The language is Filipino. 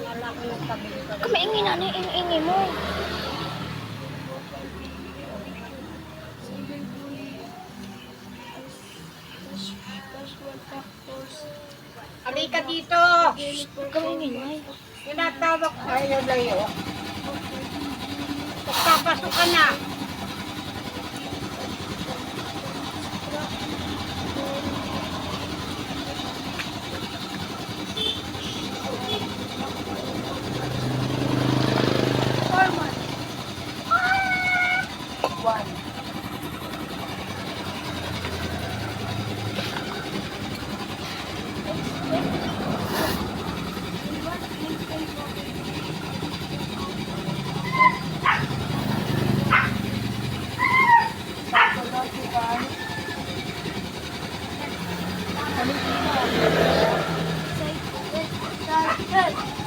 Wala ko nagpabili ko. Kumaingi na na yung ingi mo. Halika dito! Kumaingi na eh. Tinatawag ko kayo layo. Pagpapasok ka na. Take it, take it.